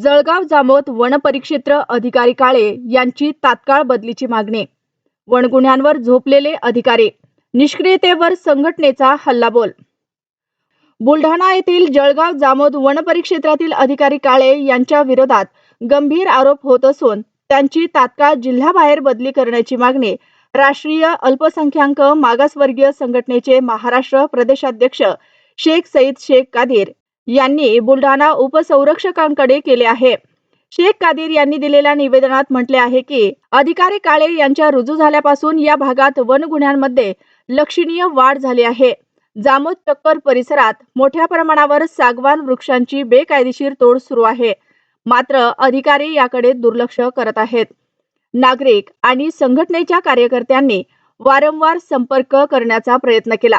Jalgaon Jamod one परिक्षेत्र अधिकारी काळे यांची तात्काळ बदलीची मागणी. वनगुन्ह्यांवर झोपलेले अधिकारी. निष्क्रियतेवर संघटनेचा हल्लाबोल. बुलढाणा येथील जळगाव जामोद वन परिक्षेत्रातील अधिकारी काळे यांच्या विरोधात गंभीर आरोप होत असून त्यांची तात्काळ जिल्ह्याबाहेर बदली करण्याची मागणी राष्ट्रीय अल्पसंख्याक मागासवर्गीय संघटनेचे महाराष्ट्र प्रदेशाध्यक्ष शेख सईद शेख कादीर यांनी बुलढाणा उपसंरक्षकांकडे केले आहे. शेख कादीर यांनी दिलेल्या निवेदनात म्हटले आहे की अधिकारी काळे यांच्या रुजू झाल्यापासून या भागात वन गुन्ह्यांमध्ये लक्षणीय वाढ झाली आहे. जामोद चक्कर परिसरात मोठ्या प्रमाणावर सागवान वृक्षांची बेकायदेशीर तोड सुरू आहे. मात्र अधिकारी याकडे दुर्लक्ष करत आहेत. नागरिक आणि संघटनेच्या कार्यकर्त्यांनी वारंवार संपर्क करण्याचा प्रयत्न केला.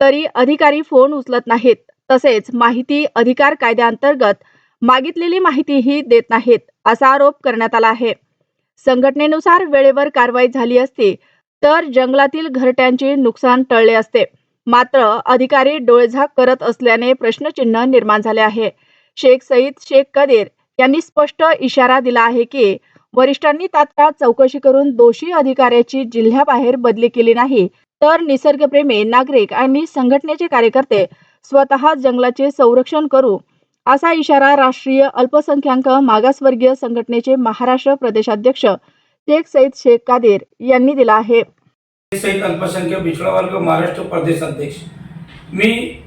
तरी अधिकारी फोन उचलत नाहीत. तसेच माहिती अधिकार कायद्याअंतर्गत मागितलेली माहितीही देत नाहीत असा आरोप करण्यात आला आहे. संघटनेनुसार वेळेवर कारवाई झाली असती तर जंगलातील घरट्यांचे नुकसान टळले असते. मात्र अधिकारी डोळेझाक करत असल्याने प्रश्नचिन्ह निर्माण झाले आहे. शेख सईद शेख कदीर यांनी स्पष्ट इशारा दिला आहे की वरिष्ठांनी तात्काळ चौकशी करून दोषी अधिकाऱ्याची जिल्ह्याबाहेर बदली केली नाही तर निसर्गप्रेमी नागरिक आणि संघटनेचे कार्यकर्ते स्वतः जंगलाचे संरक्षण करू असा इशारा राष्ट्रीय अल्पसंख्याक मागासवर्गीय संघटनेचे महाराष्ट्र प्रदेशाध्यक्ष शेख सईद शेख कादीर यांनी दिला आहे. सहित अल्पसंख्याक पिछडा वर्ग महाराष्ट्र प्रदेश अध्यक्ष. मी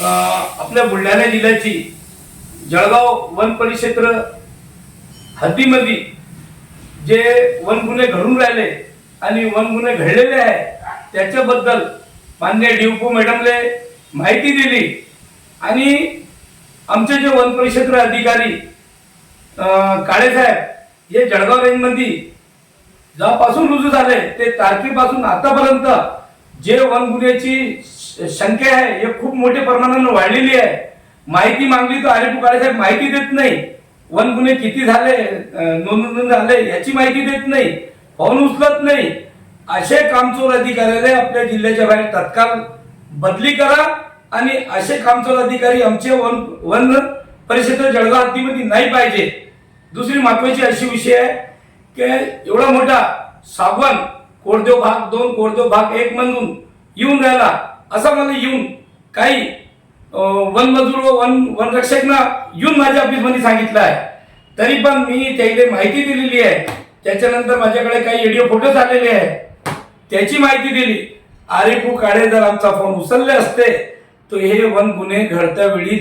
आपल्या बुलढाणा जिल्ह्याची जळगाव वन परिक्षेत्र हद्दीमध्ये जे वन गुन्हे घडून राहिले आणि वन गुन्हे घडलेले आहे त्याच्याबद्दल मान्य डिवपो मॅडमले माहिती दिली. आणि आमचे जे वन परिक्षेत्र अधिकारी काळेसाहेब हे जळगाव रेंजमध्ये जेव्हापासून रुजू झाले ते तारखेपासून आतापर्यंत जे वन गुन्ह्याची श- संख्या आहे हे खूप मोठ्या प्रमाणानं वाढलेली आहे. माहिती मागली तर आरिफ काळेसाहेब माहिती देत नाही. वन गुन्हे किती झाले नोंद नोंदणी झाले याची माहिती देत नाही. पाहून उचलत नाही. असे कामचोर अधिकाऱ्याला आपल्या जिल्ह्याच्या बाहेर तत्काळ बदली करा आणि असे कामचोर अधिकारी आमचे वन वन परिषद जळगाव हद्दीमध्ये नाही पाहिजे. दुसरी महत्वाची अशी विषय आहे की एवढा मोठा सागवन कोरदेव भाग दोन कोरदेव भाग एक म्हणून येऊन राहिला. असा मला येऊन काही वन मजूर व वन वनरक्षकना येऊन माझ्या ऑफिसमध्ये सांगितलं आहे. तरी पण मी त्याला माहिती दिलेली आहे. त्याच्यानंतर माझ्याकडे काही व्हिडिओ फोटोज आलेले आहे त्याची माहिती दिली. आरेपू काळे जर आमचा फोन. उचलले असते तर हे वन गुन्हे घडत्या वेळी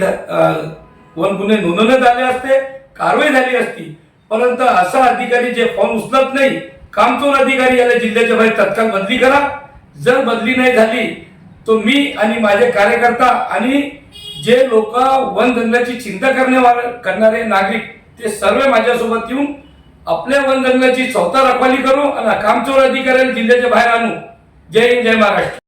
वन गुन्हे नोंदवण्यात आले असते कारवाई झाली असती. परंतु असा अधिकारी जे फोन उचलत नाही कामचोर अधिकारी याला जिल्ह्याच्या बाहेर तत्काळ बदली करा. जर बदली नाही झाली तर मी आणि माझे कार्यकर्ता आणि जे लोक वन जंगलाची चिंता करणे करणारे नागरिक ते सर्व माझ्यासोबत येऊन आपल्या वन जंगलाची स्वतः रखवाली करू आणि कामचोर अधिकाऱ्याला जिल्ह्याच्या बाहेर आणू. जय हिंद जय महाराष्ट्र